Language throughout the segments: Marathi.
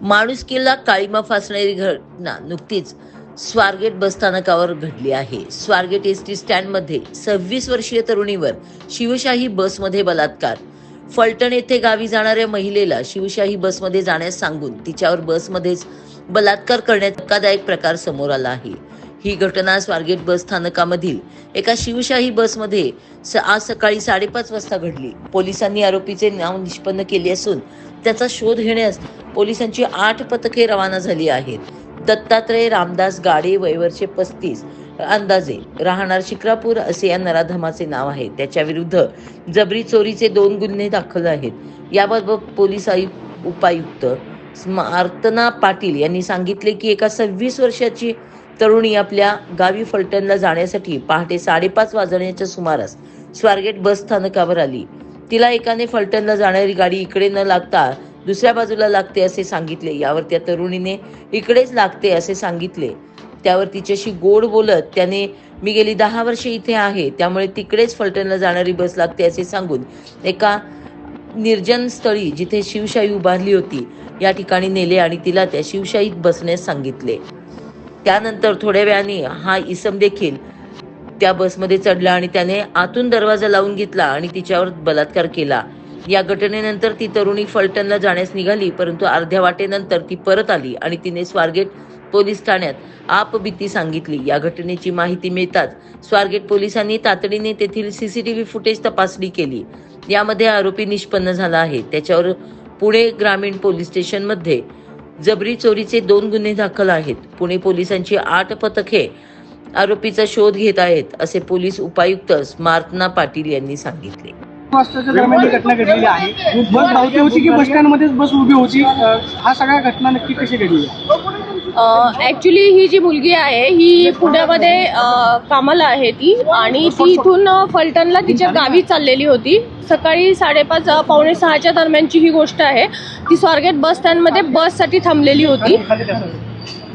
माणुसकीला काळीमा फासणारी घटना नुकतीच स्वारगेट बसस्थानकावर घडली आहे. स्वारगेट एस टी स्टँडमध्ये सव्वीस वर्षीय तरुणीवर शिवशाही बसमध्ये बलात्कार. फलटण येथे गावी जाणाऱ्या महिलेला शिवशाही बसमध्ये जाण्यास सांगून तिच्यावर बसमध्येच बलात्कार करण्यात धक्कादायक प्रकार समोर आला आहे. ही घटना स्वारगेट बस स्थानकामधील एका शिवशाही बसमध्ये स- आज सकाळी साडेपाच वाजता घडली. पोलिसांनी आरोपीचे नाव निष्पन्न केले असून त्याचा शोध घेण्यास पोलिसांची आठ पथके रवाना झाली आहेत. दत्तात्रय रामदास गाडे वयवरचे पस्तीस अंदाजे राहणार शिक्रापूर असे या नराधमाचे नाव आहे. त्याच्या विरुद्ध जबरी चोरीचे दोन गुन्हे दाखल आहेत. याबाबत पोलीस आयुक्त उपायुक्त स्मार्तना पाटील यांनी सांगितले की एका सव्वीस वर्षाची तरुणी आपल्या गावी फलटणला जाण्यासाठी पहाटे साडेपाच वाजण्याच्या सुमारास स्वारगेट बस स्थानकावर आली. तिला एकाने फलटणला जाणारी गाडी इकडे न लागता दुसऱ्या बाजूला लागते असे सांगितले. यावर त्या तरुणीने इकडेच लागते असे सांगितले. त्यावर तिच्याशी गोड बोलत त्याने मी गेली दहा वर्षे इथे आहे. त्यामुळे तिकडेच फलटणला जाणारी बस लागते असे सांगून एका निर्जन स्थळी जिथे शिवशाही उभारली होती या ठिकाणी नेले आणि तिला त्या शिवशाहीत बसण्यास सांगितले. त्यानंतर थोड्या वेळाने हा इसम देखील त्या बसमध्ये चढला आणि त्याने आतून दरवाजा लावून घेतला आणि तिच्यावर बलात्कार केला. या घटनेनंतर ती तरुणी फलटणला जाण्यास निघाली परंतु अर्ध्या वाटेनंतर ती परत आली आणि तिने स्वारगेट पोलीस ठाण्यात आपबीती सांगितली. या घटनेची माहिती मिळताच स्वारगेट पोलिसांनी तातडीने तेथील सीसीटीव्ही फुटेज तपासणी केली. यामध्ये आरोपी निष्पन्न झाला आहे. त्याच्यावर पुणे ग्रामीण पोलीस स्टेशनमध्ये जबरी चोरीचे दोन गुन्हे दाखल आहेत. पुणे पोलिसांची आठ पथके आरोपीचा शोध घेत आहेत असे पोलीस उपायुक्त स्मार्तना पाटील यांनी सांगितले. वाजताच्या दरम्यान ही घटना घडलेली आहे बस धावती होती की बस स्टँडमध्येच बस उभी होती? हा सगळ्या घटना नक्की कशी घडली? ॲक्च्युली ही जी मुलगी आहे ही पुण्यामध्ये अ, कामाला आहे ती आणि ती इथून अ, फलटणला तिच्या गावी चाललेली होती. सकाळी साडेपाच अ, पावणे सहाच्या दरम्यानची ही गोष्ट आहे. ती स्वारगेट बस स्टँडमध्ये बससाठी थांबलेली होती.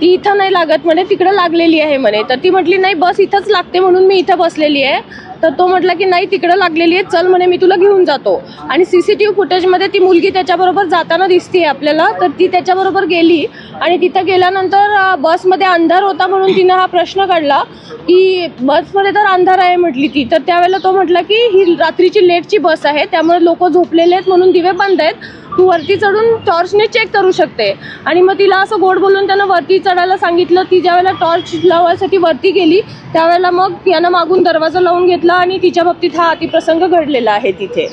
ती इथं नाही लागत म्हणे तिकडं लागलेली आहे म्हणे. तर ती म्हटली नाही बस इथंच लागते म्हणून मी इथं बसलेली आहे. तर तो म्हटला की नाही तिकडं लागलेली आहे चल म्हणे मी तुला घेऊन जातो. आणि सी सी टी व्ही फुटेजमध्ये ती मुलगी त्याच्याबरोबर जाताना दिसते आपल्याला. तर ती त्याच्याबरोबर गेली. आणि तिथं गेल्यानंतर बसमध्ये अंधार होता म्हणून तिनं हा प्रश्न काढला की बसमध्ये तर अंधार आहे म्हटली ती. तर त्यावेळेला तो म्हटला की ही रात्रीची लेटची बस आहे त्यामुळे लोक झोपलेले आहेत म्हणून दिवे बंद आहेत. तू वरती चढून टॉर्चने चेक करू शकते. आणि मग तिला असं गोड बोलून त्यानं वरती चढायला सांगितलं. ती ज्यावेळेला टॉर्च लावायसाठी वरती गेली त्यावेळेला मग यानं मागून दरवाजा लावून घेतला आणि तिच्या बाबतीत हा अतिप्रसंग घडलेला आहे तिथे.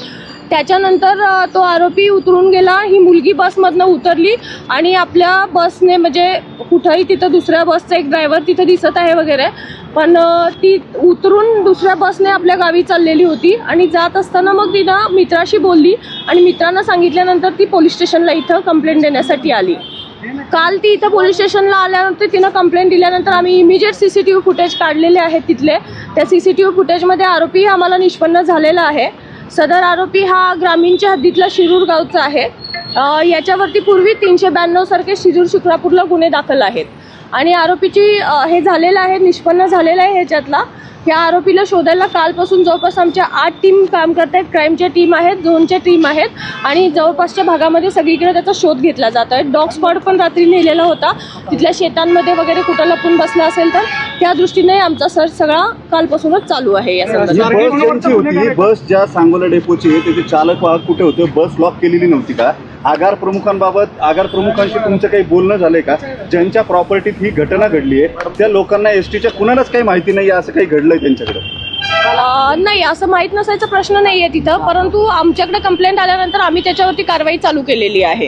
त्याच्यानंतर तो आरोपी उतरून गेला. ही मुलगी बसमधनं उतरली आणि आपल्या बसने म्हणजे कुठंही तिथं दुसऱ्या बसचा एक ड्रायव्हर तिथं दिसत आहे वगैरे पण ती उतरून दुसऱ्या बसने आपल्या गावी चाललेली होती आणि जात असताना मग तिनं मित्राशी बोलली आणि मित्रांना सांगितल्यानंतर ती पोलीस स्टेशनला इथं कंप्लेंट देण्यासाठी आली. काल ती इथं पोलीस स्टेशनला आल्यानंतर तिनं कंप्लेंट दिल्यानंतर आम्ही immediate C C T V footage काढलेले आहेत तिथले. त्या सी सी टी व्ही फुटेजमध्ये आरोपी आम्हाला निष्पन्न झालेला आहे. सदर आरोपी हा ग्रामीणच्या हद्दीतला शिरूर गावचा आहे. याच्यावरती पूर्वी तीनशे ब्याण्णव सारखे शिरूर शुक्रापूरला गुन्हे दाखल आहेत. आणि आरोपीची हे झालेलं आहे निष्पन्न झालेलं आहे ह्याच्यातला. या आरोपीला शोधायला कालपासून जवळपास आमच्या आठ टीम काम करत आहेत क्राईमच्या टीम आहेत झोनच्या टीम आहेत आणि जवळपासच्या भागामध्ये सगळीकडे त्याचा शोध घेतला जात आहे. डॉग स्पॉट पण रात्री नेलेला होता. तिथल्या शेतांमध्ये वगैरे कुठं लपून बसला असेल तर त्या दृष्टीने आमचा सर्च सगळा कालपासूनच चालू आहे या संदर्भात. बस ज्यांची होती बस ज्या सांगोला डेपोची आहे त्याचे चालक वाहक कुठे होते? बस लॉक केलेली नव्हती का? आगार प्रमुखांबाबत आगार प्रमुखांशी तुमचं काही बोलणं झालंय का? ज्यांच्या प्रॉपर्टीत ही घटना घडली आहे त्या लोकांना एस टीच्या कुणालाच काही माहिती नाही असं काही घडलंय त्यांच्याकडे? नाही असं माहीत नसायचा प्रश्न नाही आहे तिथं परंतु आमच्याकडे कंप्लेंट आल्यानंतर आम्ही त्याच्यावरती कारवाई चालू केलेली आहे.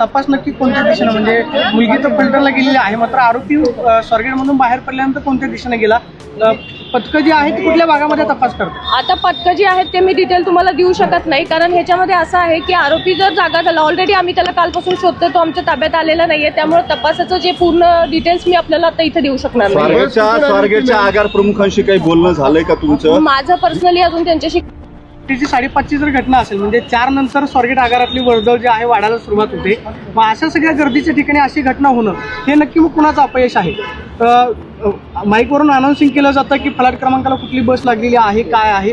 तपास नक्की कोणत्या दिशेने? म्हणजे मुलगी तर फलटणला गेलेली आहे मात्र आरोपी स्वारगेट मधून बाहेर पडल्यानंतर कोणत्या दिशेने गेला? पथकं जी आहे ती कुठल्या भागामध्ये तपास करतात आता पथकं जी आहेत ते मी डिटेल तुम्हाला देऊ शकत नाही. कारण ह्याच्यामध्ये असं आहे की आरोपी जर जागा झाला ऑलरेडी आम्ही त्याला कालपासून शोधतोय तो आमच्या ताब्यात आलेला नाहीये. त्यामुळे तपासाचं जे पूर्ण डिटेल्स मी आपल्याला आता इथे देऊ शकणार नाही. स्वारगेटच्या आगार प्रमुखांशी काही बोलणं झालंय का तुमचं? माझं पर्सनली अजून त्यांच्याशी तिची साडेपाचची जर घटना असेल म्हणजे चार नंतर स्वारगेट आगारातली वर्दळ जी आहे वाढायला सुरुवात होते. मग अशा सगळ्या गर्दीच्या ठिकाणी अशी घटना होणं हे नक्की मग कुणाचं अपयश आहे? माईकवरून अनाऊन्सिंग केलं जातं की फ्लॅट क्रमांकाला कुठली बस लागलेली आहे काय आहे?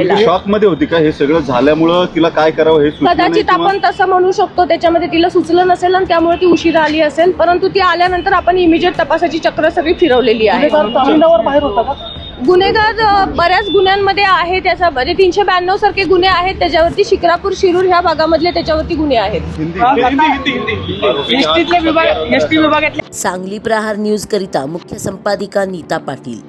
शॉकमध्ये होती का? हे सगळं झाल्यामुळं तिला काय करावं हे कदाचित आपण तसं म्हणू शकतो त्याच्यामध्ये तिला सुचलं नसेल आणि त्यामुळे ती उशिरा आली असेल. परंतु ती आल्यानंतर आपण इमिजिएट तपासाची चक्र सगळी फिरवलेली आहे. जामिनावर बाहेर होता का? गुन्हेगार बऱ्याच गुन्ह्यांमध्ये आहे त्याचा म्हणजे तीनशे ब्याण्णव सारखे गुन्हे आहेत. त्याच्यावरती शिक्रापूर शिरूर ह्या भागामधले त्याच्यावरती गुन्हे आहेत. सांगली प्रहार न्यूज करिता मुख्य संपादिका नीता पाटील.